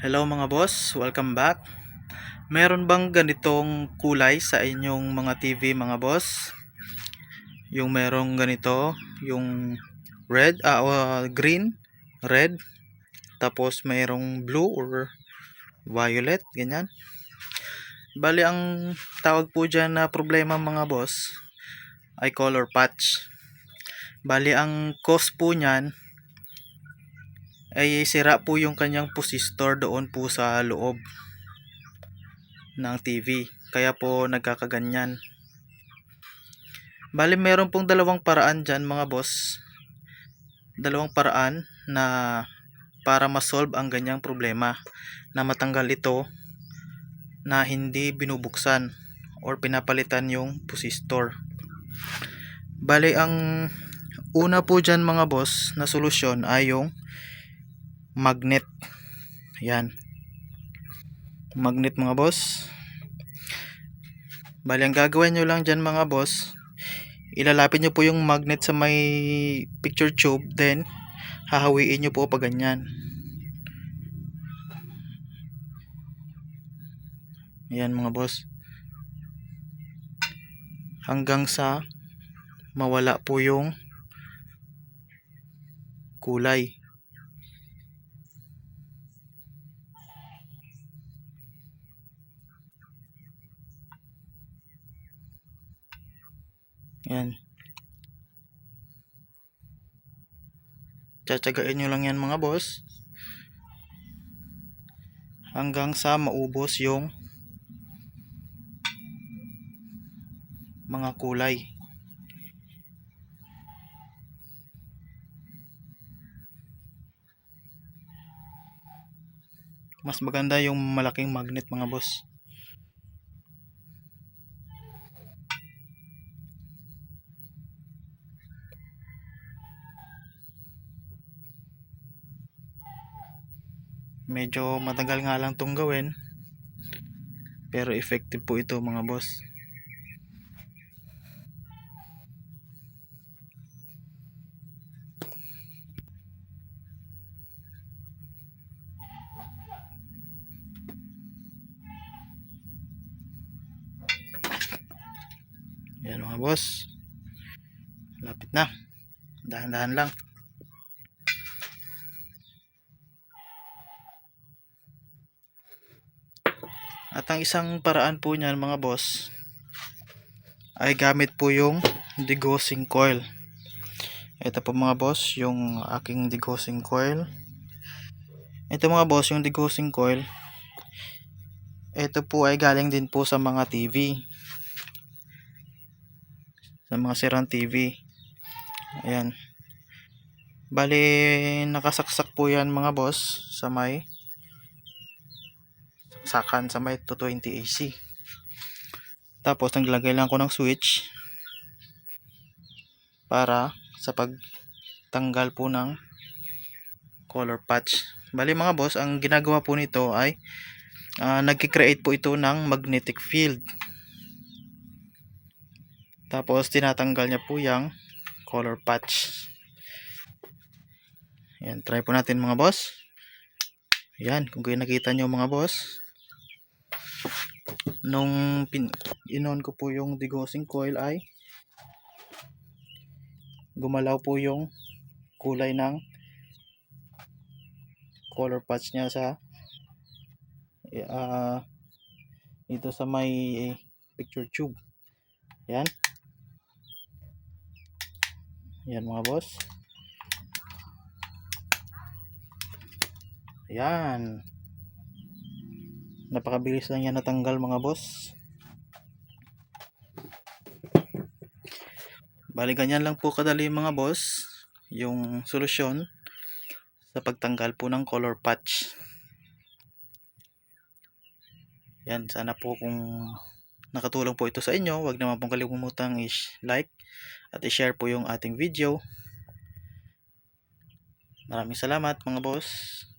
Hello mga boss, welcome back. Meron bang ganitong kulay sa inyong mga TV mga boss? Yung merong ganito, yung red, ah, uh, green, red, tapos mayroong blue or violet, ganyan. Bali ang tawag po dyan na problema mga boss ay color patch. Bali ang cause po niyan ay sira po yung kanyang posistor doon po sa loob ng TV. Kaya po nagkakaganyan. Bali meron pong dalawang paraan dyan mga boss. Dalawang paraan na para ma-solve ang ganyang problema na matanggal ito na hindi binubuksan or pinapalitan yung posistor. Bali ang una po dyan mga boss na solusyon ay yung magnet. Yan. Magnet mga boss. Bali ang gagawin nyo lang dyan mga boss, ilalapit nyo po yung magnet sa may picture tube, then hahawiin nyo po pa ganyan. Yan mga boss. Hanggang sa mawala po yung kulay. Yan. Tsatsagain nyo lang yan mga boss. Hanggang sa maubos yung mga kulay. Mas maganda yung malaking magnet mga boss. Medyo matagal nga lang tong gawin. Pero effective po ito mga boss. Yan mga boss. Lapit na. Dahan-dahan lang At ang isang paraan po niyan mga boss ay gamit po yung degaussing coil. Ito po mga boss yung aking degaussing coil. Ito mga boss yung degaussing coil. Ito po ay galing din po sa mga TV. Sa mga sirang TV. Ayan. Bali nakasaksak po yan mga boss sa may sakan sa may 220 AC. Tapos naglagay lang ako ng switch para sa pagtanggal po ng color patch. Bali mga boss, ang ginagawa po nito ay uh, nagki-create po ito ng magnetic field. Tapos tinatanggal niya po yung color patch. Yan, try po natin mga boss. Yan, kung kayo nakita nyo mga boss, nung inon ko po yung degaussing coil ay gumalaw po yung kulay ng color patch niya sa uh, dito sa may picture tube. Yan. Yan mga boss. Yan napakabilis lang yan natanggal mga boss. Bali ganyan lang po kadali mga boss yung solusyon sa pagtanggal po ng color patch. Yan sana po kung nakatulong po ito sa inyo wag naman pong kalimutang i-like at i-share po yung ating video. Maraming salamat mga boss